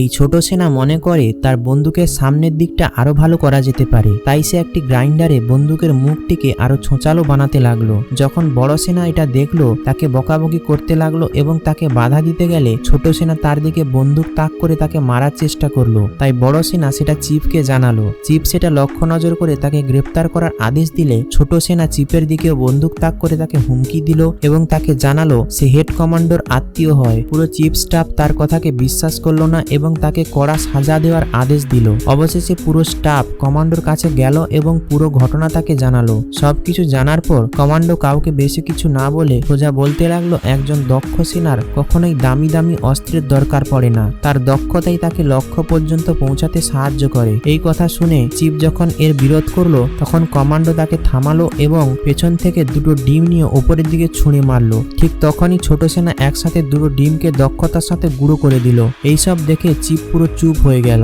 এই ছোট সেনা মনে করে তার বন্দুকের সামনের দিকটা আরও ভালো করা যেতে পারে। তাই সে একটি গ্রাইন্ডারে বন্দুকের মুখটিকে আরও ছোঁচালো বানাতে লাগল। যখন বড় সেনা এটা দেখল, তাকে বকাবকি করতে লাগল এবং তাকে বাধা দিতে গেলে ছোট সেনা তার দিকে বন্দুক তাক করে তাকে মারার চেষ্টা করল। তাই বড় সেনা সেটা চিপকে জানালো। চিপ সেটা লক্ষ্য নজর করে তাকে গ্রেপ্তার করার আদেশ দিলে ছোট সেনা চিপের দিকেও বন্দুক তাক করে তাকে হুমকি দিল এবং তাকে জানালো, সে হেড কমান্ডোর আত্মীয় হয়। পুরো চিপ স্টাফ তার কথাকে বিশ্বাস করল না এবং তাকে কড়া সাজা দেওয়ার আদেশ দিল। অবশেষে পুরো স্টাফ কমান্ডোর কাছে গেল এবং পুরো ঘটনা তাকে জানালো। সবকিছু জানার পর কমান্ডো কাউকে বেশি কিছু না বলে সোজা বলতে লাগল, একজন দক্ষ সেনার কখনোই দামি দামি অস্ত্রের দরকার পড়ে না। তার দক্ষতাই তাকে লক্ষ্য পর্যন্ত পৌঁছাতে সাহায্য করে। এই কথা শুনে চিফ যখন এর বিরোধ করল, তখন কমান্ডো তাকে থামালো এবং পেছন থেকে দুটো ডিম নিয়ে ওপরের দিকে ছুঁড়ে মারলো। ঠিক তখনই ছোট সেনা একসাথে দুটো ডিমকে দক্ষতার সাথে গুঁড়ো করে দিল। এইসব দেখে চিপ পুরো চুপ হয়ে গেল।